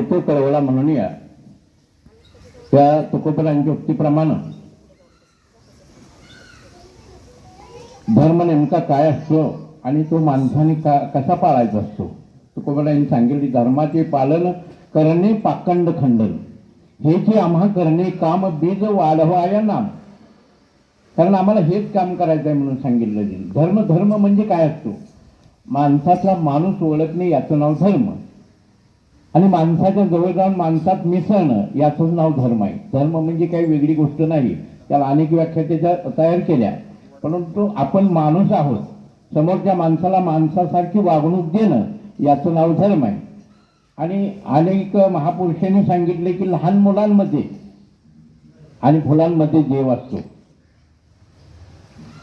येतो कळवळा म्हणून या. त्या तुकोबरांच्या उक्तीप्रमाणे धर्म नेमका काय असतो आणि तो माणसाने का कसा पाळायचा असतो? तुकोबरांनी सांगितले धर्माचे पालन करणे पाखंड खंडन. हे जे आम्हा करणे काम बीज वाढवाया नाम. कारण आम्हाला हेच काम करायचं आहे म्हणून सांगितलं धर्म धर्म म्हणजे काय असतो? माणसाचा माणूस ओळखणे याचं नाव धर्म. आणि माणसाच्या जवळ जाऊन माणसात मिसळणं याचंच नाव धर्म आहे. धर्म म्हणजे काही वेगळी गोष्ट नाही. त्याला अनेक व्याख्या त्याच्या तयार केल्या. परंतु आपण माणूस आहोत. समोरच्या माणसाला माणसासारखी वागणूक देणं याचं नाव धर्म आहे. आणि अनेक महापुरुषांनी सांगितले की लहान मुलांमध्ये आणि फुलांमध्ये देव असतो.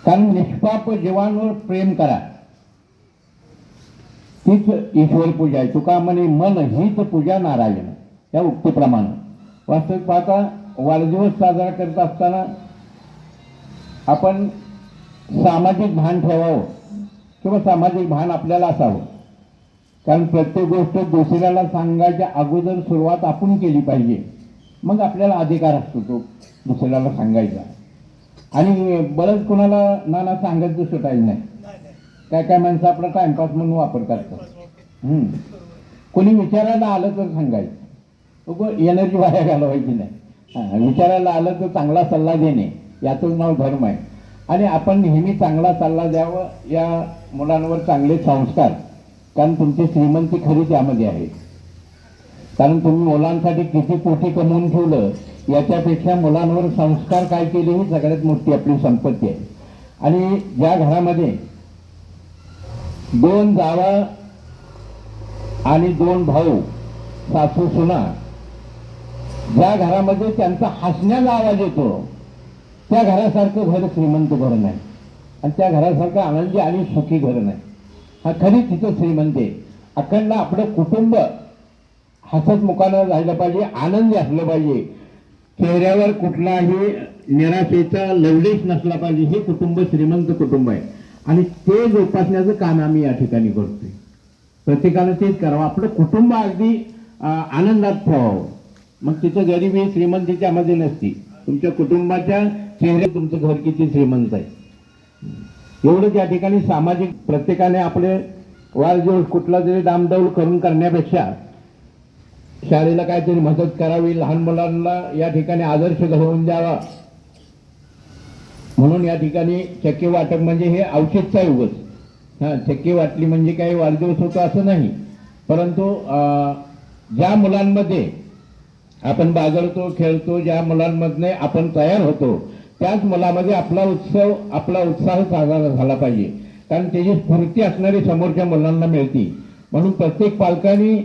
कारण निष्पाप जीवांवर प्रेम करा. तीच ईश्वर पूजा आहे. तुका म्हणे मन हीच पूजा नारायण. या उक्तीप्रमाणे. वास्तविक पाहता वाढदिवस साजरा करत असताना आपण सामाजिक भान ठेवावं किंवा सामाजिक भान आपल्याला असावं. कारण प्रत्येक गोष्ट दुसऱ्याला सांगायच्या अगोदर सुरुवात आपण केली पाहिजे. मग आपल्याला अधिकार असतो तो दुसऱ्याला सांगायचा. आणि बरंच कोणाला नाना सांगायचं सुटायचं नाही. काय काय माणसं आपला टाइमपास म्हणून वापर करतात कोणी विचारायला आलं तर सांगायचं. एनर्जी वाया घालवायची नाही. हां विचारायला आलं तर चांगला सल्ला देणे याचंच नाव धर्म आहे. आणि आपण नेहमी चांगला सल्ला द्यावं या मुलांवर चांगले संस्कार. कारण तुमची श्रीमंती खरी त्यामध्ये आहे. कारण तुम्ही मुलांसाठी किती पोटी कमवून ठेवलं याच्यापेक्षा मुलांवर संस्कार काय केले ही सगळ्यात मोठी आपली संपत्ती आहे. आणि ज्या घरामध्ये दोन जावा आणि दोन भाऊ सासू सुना. ज्या घरामध्ये त्यांचा हसण्याचा आवाज येतो त्या घरासारखं घर श्रीमंत घर नाही. आणि त्या घरासारखं आनंदी आणि सुखी घर नाही. हा खरी तिथं श्रीमंत आहे. अखंड आपलं कुटुंब हसत मुखानं राहिलं पाहिजे आनंदी असलं पाहिजे. चेहऱ्यावर कुठलाही निराशेचा लवलेश नसला पाहिजे. हे कुटुंब श्रीमंत कुटुंब आहे. आणि ते जोपासण्याचं काम आम्ही या ठिकाणी करतोय. प्रत्येकानं तेच करावं. आपलं कुटुंब अगदी आनंदात ठेवावं. मग तिथं गरिबी श्रीमंती त्यामध्ये नसती तुमच्या कुटुंबाच्या चेहरे तुमचं घर किती श्रीमंत आहे. एवढं त्या ठिकाणी सामाजिक प्रत्येकाने आपले वाढदिवस कुठला तरी डामडौल करून करण्यापेक्षा शाळेला काहीतरी मदत करावी लहान मुलांना या ठिकाणी आदर्श घडवून द्यावा म्हणून या ठिकाणी चक्के वाटप म्हणजे हे औचित्य आहे उगच. हां चक्के वाटली म्हणजे काही वाढदिवस होतो असं नाही. परंतु ज्या मुलांमध्ये आपण बागडतो खेळतो ज्या मुलांमधने आपण तयार होतो त्याच मुलामध्ये आपला उत्सव आपला उत्साह साजरा झाला पाहिजे. कारण त्याची स्फूर्ती असणारी समोरच्या मुलांना मिळते. म्हणून प्रत्येक पालकांनी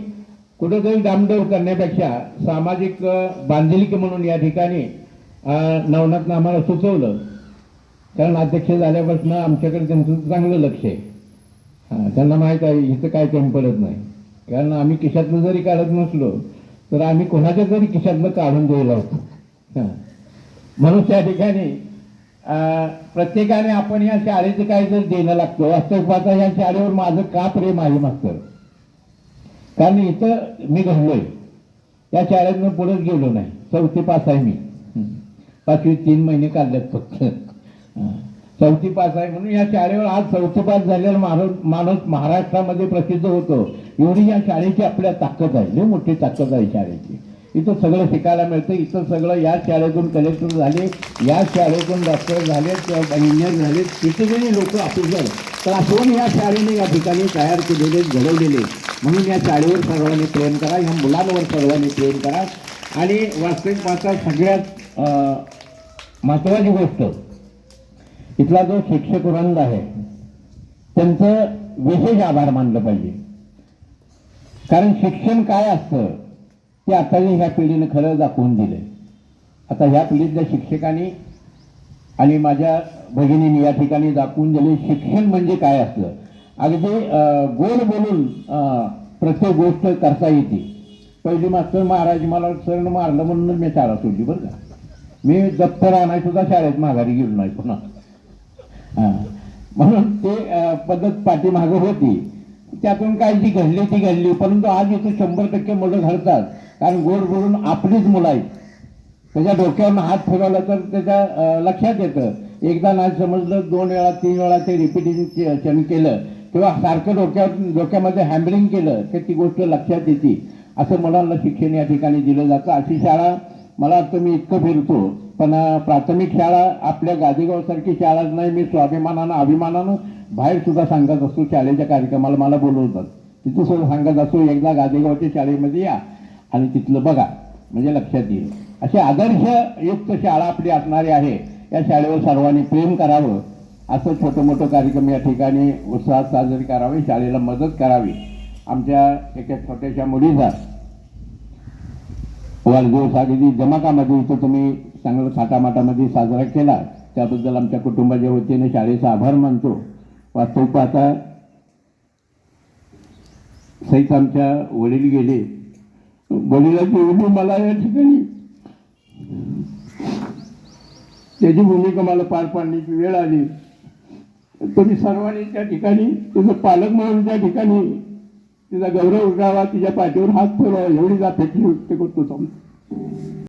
कुठंतरी डामडौल करण्यापेक्षा सामाजिक बांधिलकी म्हणून या ठिकाणी नवनाथनं आम्हाला सुचवलं. कारण अध्यक्ष झाल्यापासून आमच्याकडे त्यांचं चांगलं लक्ष आहे. हां त्यांना माहीत आहे इथं काय कमी पडत नाही. कारण आम्ही खिशातनं जरी काढत नसलो तर आम्ही कोणाच्या तरी खिशातनं काढून द्यायला होतो. हां. म्हणून त्या ठिकाणी प्रत्येकाने आपण या शाळेचं काय जर देणं लागतो. वास्तविक या शाळेवर माझं का प्रेम आहे मास्तर? कारण इथं मी घडलोय. या शाळेतनं पुढेच गेलो नाही. चौथी पास आहे मी. पाचवी तीन महिने काढल्यात फक्त. चौथी पास आहे म्हणून या शाळेवर आज चौथी पास झालेला माणूस माणूस महाराष्ट्रामध्ये प्रसिद्ध होतो. एवढी या शाळेची आपल्या ताकद आहे. लई मोठी ताकद आहे शाळेची. इथं सगळं शिकायला मिळतं. इथं सगळं या शाळेतून कलेक्टर झाले या शाळेतून डॉक्टर झाले इंजिनियर झाले. कितीतरी लोक ऑफिसर तर असं या शाळेने या ठिकाणी तयार केलेले घडवलेले. म्हणून या शाळेवर सर्वांनी प्रेम करा. या मुलांवर सर्वांनी प्रेम करा. आणि वास्तविक माता सगळ्यात अं, महत्त्वाची गोष्ट इथला जो शिक्षक वृंद आहे त्यांचं विशेष आभार मानलं पाहिजे. कारण शिक्षण काय असतं ते आताही ह्या पिढीनं खरं दाखवून दिलं आता ह्या पिढीतल्या शिक्षकांनी आणि माझ्या भगिनीने या ठिकाणी दाखवून दिले शिक्षण म्हणजे काय असतं. अगदी गोड बोलून प्रत्येक गोष्ट करता येते. पहिली मास्तर महाराज मला सण मारलं म्हणून मी शाळा सोडली बरं का. मी दप्तर आणायसुद्धा शाळेत माघारी गेलो नाही पुन्हा. म्हणून ते पद्धत पाठीमागं होती. त्यातून काय जी घडली ती घडली परंतु आज इथे शंभर टक्के मुलं घडतात. कारण गोड बोलून आपलीच मुलं आहेत. त्याच्या डोक्यावर हात फिरवला तर त्याच्या लक्षात येतं. एकदा नाही समजलं दोन वेळा तीन वेळा ते रिपिटेशन केलं. किंवा सारखं डोक्या डोक्यामध्ये हॅम्बरिंग केलं तर ती गोष्ट लक्षात येते. असं मुलांना शिक्षण या ठिकाणी दिलं जातं. अशी शाळा मला वाटतं मी इतकं फिरतो पण प्राथमिक शाळा आपल्या गादेगावसारखी शाळा नाही मी स्वाभिमानानं अभिमानानं बाहेर सुद्धा सांगत असतो शाळेच्या कार्यक्रमाला मला बोलवतात. तिथं सुद्धा सांगत असतो एकदा गादेगावच्या शाळेमध्ये या आणि तिथलं बघा म्हणजे लक्षात येईल. अशी आदर्शयुक्त शाळा आपली असणारी आहे या शाळेवर सर्वांनी प्रेम करावं असं छोटं मोठं कार्यक्रम या ठिकाणी उत्साहात साजरे करावे शाळेला मदत करावी. आमच्या एका छोट्याशा मुलीचा वाढदिवस अगदी जमाकामध्ये इथं तुम्ही चांगलं थाटामाटामध्ये साजरा केला त्याबद्दल आमच्या कुटुंबाच्या वतीने शाळेचा आभार मानतो. वास्तव पाहता सहित आमच्या वडील गेले. वडिलाची उभी मला या ठिकाणी. त्याची भूमिका मला पार पाडण्याची वेळ आली. तुम्ही सर्वांनी त्या ठिकाणी तुझं पालक म्हणून त्या ठिकाणी तिचा गौरव उठावा तिच्या पाठीवर हात ठेवावा एवढी जात त्याची व्यक्त करतो समजा.